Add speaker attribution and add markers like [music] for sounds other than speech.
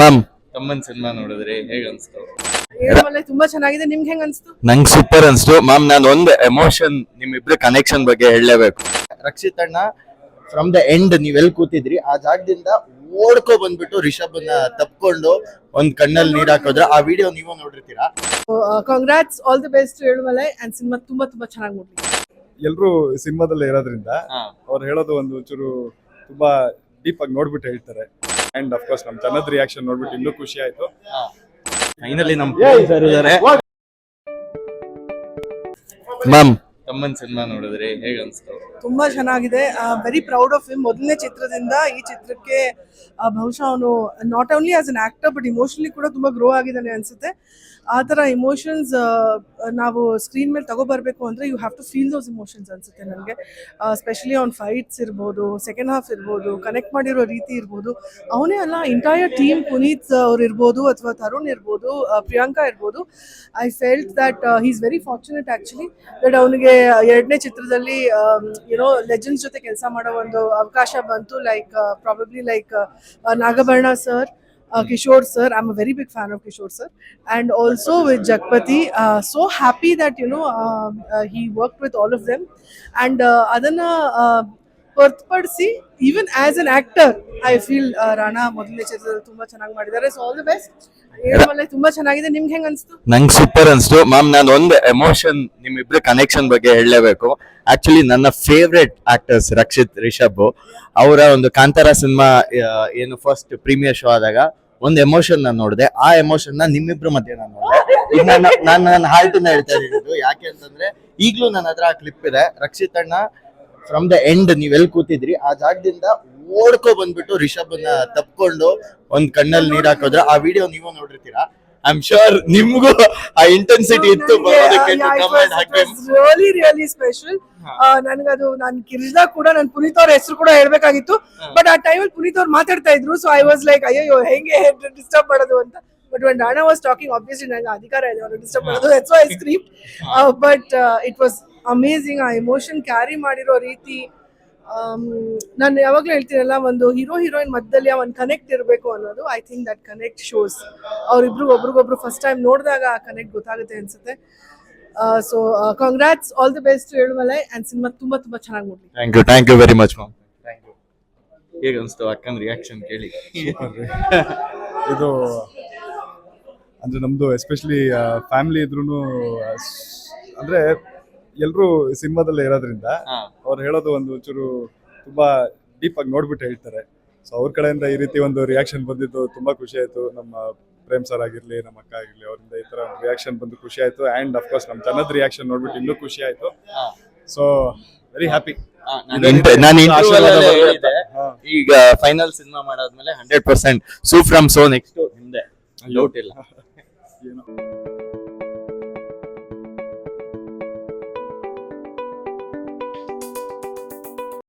Speaker 1: Ma'am.
Speaker 2: ತಮ್ಮನ್ cinema ನೋಡಿದ್ರಿ ಹೇಗ ಅನ್ಸ್ತು?
Speaker 3: ತುಂಬಾ ಚೆನ್ನಾಗಿದೆ. ನಿಮ್ಗೆ ಹೆಂಗ್ ಅನ್ಸ್ತು?
Speaker 1: ನಂಗೆ ಸೂಪರ್ ಅನ್ಸ್ತು. ಮ್ಯಾಮ್ ನಾನು ಒಂದ್ ಎಮೋಷನ್ ನಿಮ್ಮಿಬ್ರ ಕನೆಕ್ಷನ್ ಬಗ್ಗೆ ಹೇಳಲೇಬೇಕು. ರಕ್ಷಿತ್ ಅಣ್ಣ ಫ್ರಮ್ ದ ಎಂಡ್ ನೀವ್ ಎಲ್ಲಿ ಕೂತಿದ್ರಿ ಆ ಜಾಗದಿಂದ ಓಡ್ಕೊ ಬಂದ್ಬಿಟ್ಟು ರಿಷಬ್ ಅನ್ನ ತಪ್ಕೊಂಡು ಒಂದ್ ಕಣ್ಣಲ್ಲಿ ನೀರ್ ಹಾಕೋದ್ರ ಆ ವಿಡಿಯೋ ನೀವು ನೋಡಿರ್ತೀರಾ?
Speaker 3: Congrats all the best Elumale and cinema ತುಂಬಾ ತುಂಬಾ ಚೆನ್ನಾಗಿ ನೋಡ್ಲಿ
Speaker 4: ಎಲ್ಲರೂ ಸಿನಿಮಾದಲ್ಲೇ ಇರೋದ್ರಿಂದ. ಅವ್ರು ಹೇಳೋದು ಒಂದು ಒಂಚೂರು ತುಂಬಾ ಡೀಪ್ ಆಗಿ ನೋಡ್ಬಿಟ್ಟು ಹೇಳ್ತಾರೆ. ಅಂಡ್ ಅಫ್ ಕೋರ್ಸ್ ನಮ್ಮ ಜನದ ರಿಯಾಕ್ಷನ್ ನೋಡ್ಬಿಟ್ಟು ಇನ್ನೂ ಖುಷಿ ಆಯ್ತು.
Speaker 2: ಫೈನಲಿ ನಮ್ ಸರ್. ಇದಾರೆ
Speaker 1: ಮ್ಯಾಮ್
Speaker 2: ತಮ್ಮನ್ ಸಿನಿಮಾ ನೋಡಿದ್ರೆ ಹೇಗ್ ಅನ್ಸ್ತು?
Speaker 3: ತುಂಬಾ ಚೆನ್ನಾಗಿದೆ. ವೆರಿ ಪ್ರೌಡ್ ಆಫ್ ಹಿಮ್ ಮೊದಲನೇ ಚಿತ್ರದಿಂದ ಈ ಚಿತ್ರಕ್ಕೆ ಬಹುಶಃ ಅವನು not only as an actor but emotionally ಕೂಡ ತುಂಬಾ ಗ್ರೋ ಆಗಿದ್ದಾನೆ ಅನ್ಸುತ್ತೆ. ಆ ಥರ ಇಮೋಷನ್ಸ್ ನಾವು ಸ್ಕ್ರೀನ್ ಮೇಲೆ ತಗೋಬರ್ಬೇಕು ಅಂದರೆ you have to feel those emotions ಅನ್ಸುತ್ತೆ ನನಗೆ. ಸ್ಪೆಷಲಿ ಅವ್ನ ಫೈಟ್ಸ್ ಇರ್ಬೋದು ಸೆಕೆಂಡ್ ಹಾಫ್ ಇರ್ಬೋದು ಕನೆಕ್ಟ್ ಮಾಡಿರೋ ರೀತಿ ಇರ್ಬೋದು. ಅವನೇ ಅಲ್ಲ ಇಂಟೈರ್ ಟೀಮ್ ಪುನೀತ್ ಅವ್ರು ಇರ್ಬೋದು ಅಥವಾ ತರುಣ್ ಇರ್ಬೋದು ಪ್ರಿಯಾಂಕಾ ಇರ್ಬೋದು. I felt that is very fortunate actually that ಅವನಿಗೆ ಎರಡನೇ ಚಿತ್ರದಲ್ಲಿ ಏನೋ ಲೆಜೆಂಡ್ಸ್ ಜೊತೆ ಕೆಲಸ ಮಾಡೋ ಒಂದು ಅವಕಾಶ ಬಂತು like probably like Nagabharana sir Kishore sir I am a very big fan of Kishore sir and also with Jagapathi so happy that you know he work with all of them and ಅದನ್ನು ಹೊರತುಪಡಿಸಿ even as an actor I feel Rana ಮೊದಲನೇ ಚಿತ್ರದಲ್ಲಿ ತುಂಬಾ ಚೆನ್ನಾಗಿ ಮಾಡಿದ್ದಾರೆ. So all the best Elumale ತುಂಬಾ ಚೆನ್ನಾಗಿದೆ. ನಿಮ್ಗೆ ಹೆಂಗ್ ಅನ್ಸ್ತು?
Speaker 1: ನಂಗೆ ಸೂಪರ್ ಅನ್ಸ್ತು. ಮ್ಯಾಮ್ ನಾನು ಒಂದು ಎಮೋಷನ್ ನಿಮ್ಮಿಬ್ರ ಕನೆಕ್ಷನ್ ಬಗ್ಗೆ ಹೇಳಲೇಬೇಕು. ಆಕ್ಚುಲಿ ನನ್ನ ಫೇವ್ರೆಟ್ ಆಕ್ಟರ್ಸ್ ರಕ್ಷಿತ್, ರಿಷಬ್, ಅವರ ಒಂದು ಕಾಂತಾರ ಸಿನಿಮಾ ಏನು ಫಸ್ಟ್ ಪ್ರೀಮಿಯರ್ ಶೋ ಆದಾಗ ಒಂದು ಎಮೋಷನ್ ನಾನು ನೋಡಿದೆ. ಆ ಎಮೋಷನ್ನ ನಿಮ್ಮಿಬ್ರ ಮಧ್ಯೆ ನಾನು ನೋಡಿದೆ. ನಾನು ನಾನು ನನ್ನ ಹಾರ್ಟ್ ಹೇಳ್ತಾ ಇರೋದು. ಯಾಕೆ ಅಂತಂದ್ರೆ, ಈಗಲೂ ನನ್ನ ಹತ್ರ ಆ ಕ್ಲಿಪ್ ಇದೆ. ರಕ್ಷಿತ್ ಅಣ್ಣ ಫ್ರಮ್ ದ ಎಂಡ್ ನೀವ್ ಎಲ್ಲಿ ಕೂತಿದ್ರಿ ಆ ಜಾಗದಿಂದ ಓಡ್ಕೊ ಬಂದ್ಬಿಟ್ಟು ರಿಷಬ್ನ ತಪ್ಕೊಂಡು ಒಂದ್ ಕಣ್ಣಲ್ಲಿ ನೀರ್ ಹಾಕೋದ್ರ ಆ ವಿಡಿಯೋ ನೀವು ನೋಡಿರ್ತೀರಾ? ಐ ಆಮ್ ಶೋರ್ ನಿಮ್ಗೂ ಆ ಇಂಟೆನ್ಸಿಟಿ ಇತ್ತು
Speaker 3: ರಿಯಲಿ ರಿಯಲಿ ಸ್ಪೆಷಲ್ ನನಗದು ನಾನು ಕಿರಿದಾಗ ಕೂಡ ನನ್ ಪುನೀತ್ ಅವ್ರ ಹೆಸರು ಕೂಡ ಹೇಳ್ಬೇಕಾಗಿತ್ತು. ಬಟ್ ಆ ಟೈಮಲ್ಲಿ ಪುನೀತ್ ಅವ್ರು ಮಾತಾಡ್ತಾ ಇದ್ರು ಸೊ ಐ ವಾಸ್ ಲೈಕ್ ಅಯ್ಯೋ ಹೆಂಗೆ ಡಿಸ್ಟರ್ಬ್ ಮಾಡೋದು ಅಂತ? But when Rana was talking obviously ನನ್ನ ಅಧಿಕಾರ ಇದೆ ಅವರು ಡಿಸ್ಟರ್ಬ್ ಮಾಡೋದು. That's I scrape but it was amazing ಆ ಎಮೋಷನ್ ಕ್ಯಾರಿ ಮಾಡಿರೋ ರೀತಿ ನಾನು ಯಾವಾಗಲೂ ಹೇಳ್ತೀನಲ್ಲ ಒಂದು ಹೀರೋ ಹೀರೋಯಿನ್ ಮಧ್ಯದಲ್ಲಿ ಆ ಒಂದು ಕನೆಕ್ಟ್ ಇರಬೇಕು ಅನ್ನೋದು I think that connect shows ಅವರಿಬ್ರು ಒಬ್ರಿಗೊಬ್ರು ಫಸ್ಟ್ ಟೈಮ್ ನೋಡಿದಾಗ ಆ ಕನೆಕ್ಟ್ ಗೊತ್ತಾಗುತ್ತೆ ಅನ್ಸುತ್ತೆ. So congrats all the best ಹೇಳುವಲ್ಲ and cinema ತುಂಬ ತುಂಬ ಚೆನ್ನಾಗಿ ನೋಡಿ
Speaker 1: thank you thank you very much ma'am
Speaker 2: thank you ಹೇಗೆ ಅನಿಸ್ತು ಅಕ್ಕನ ರಿಯಾಕ್ಷನ್ ಕೇಳಿ?
Speaker 4: ಇದು ಅಂದರೆ ನಮ್ಮದು ಎಸ್ಪೆಷಲಿ ಫ್ಯಾಮಿಲಿ ಇದ್ರೂ ಅಂದ್ರೆ ಎಲ್ಲರೂ ಸಿನಿಮಾದಲ್ಲೇ ಇರೋದ್ರಿಂದ. ಅವ್ರು ಹೇಳೋದು ಒಂದು ಒಂಚೂರು ತುಂಬಾ ಡೀಪ್ ಆಗಿ ನೋಡ್ಬಿಟ್ಟು ಹೇಳ್ತಾರೆ. ಸೊ ಅವ್ರ ಕಡೆಯಿಂದ ಈ ರೀತಿ ಒಂದು ರಿಯಾಕ್ಷನ್ ಬಂದಿದ್ದು ತುಂಬಾ ಖುಷಿ ಆಯ್ತು. ನಮ್ಮ ಪ್ರೇಮ್ ಸರ್ ಆಗಿರ್ಲಿ ನಮ್ಮ ಅಕ್ಕ ಆಗಿರ್ಲಿ ಅವರಿಂದ ಈ ತರ ರಿಯಾಕ್ಷನ್ ಬಂದು ಖುಷಿ ಆಯ್ತು. ಅಂಡ್ ಅಫ್ಕೋರ್ಸ್ ನಮ್ಮ ಜನದ ರಿಯಾಕ್ಷನ್ ನೋಡ್ಬಿಟ್ಟು ಇನ್ನೂ ಖುಷಿ ಆಯ್ತು. So very happy.
Speaker 2: ಈಗ ಫೈನಲ್ ಸಿನಿಮಾ ಮಾಡಾದ್ಮೇಲೆ hundred percent Su from So next ಹಿಂದೆ ಡೌಟ್ ಇಲ್ಲ. [laughs]
Speaker 4: ಏನೋ.